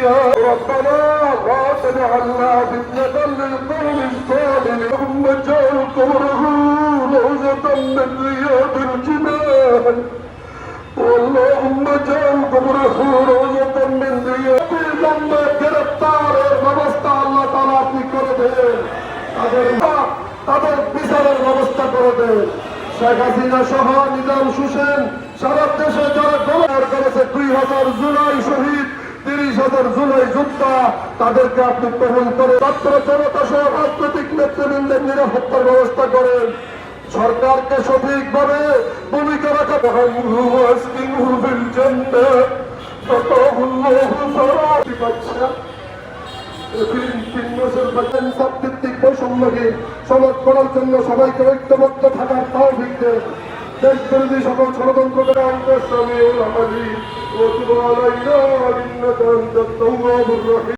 فيها ربنا لا تجعلنا فتنة للقوم الظالمين ثم جعل قبره روزة من رياض الجبال اللهم جعل قبره روزة من رياض لما গ্রেপ্তার ব্যবস্থা আল্লাহ তালা আপনি করে দেন তাদের তাদের বিচারের ব্যবস্থা করে দেন শেখ হাসিনা সহ নিজাম সুসেন সারা দেশে যারা করেছে দুই হাজার জুলাই শহীদ হাজার জুলাই যোদ্ধা, তাদেরকে আপনি গ্রহণ করে ছাত্র জনতা সহ রাজনৈতিক নেতৃবৃন্দের নিরাপত্তার ব্যবস্থা করেন। সরকারকে সঠিকভাবে ভূমিকা রাখা সমাজ করার জন্য সবাইকে ঐক্যবদ্ধ থাকার তাও ভিত্তি দেশ বিরোধী সকল ষড়যন্ত্র করে أنت التواب الرحيم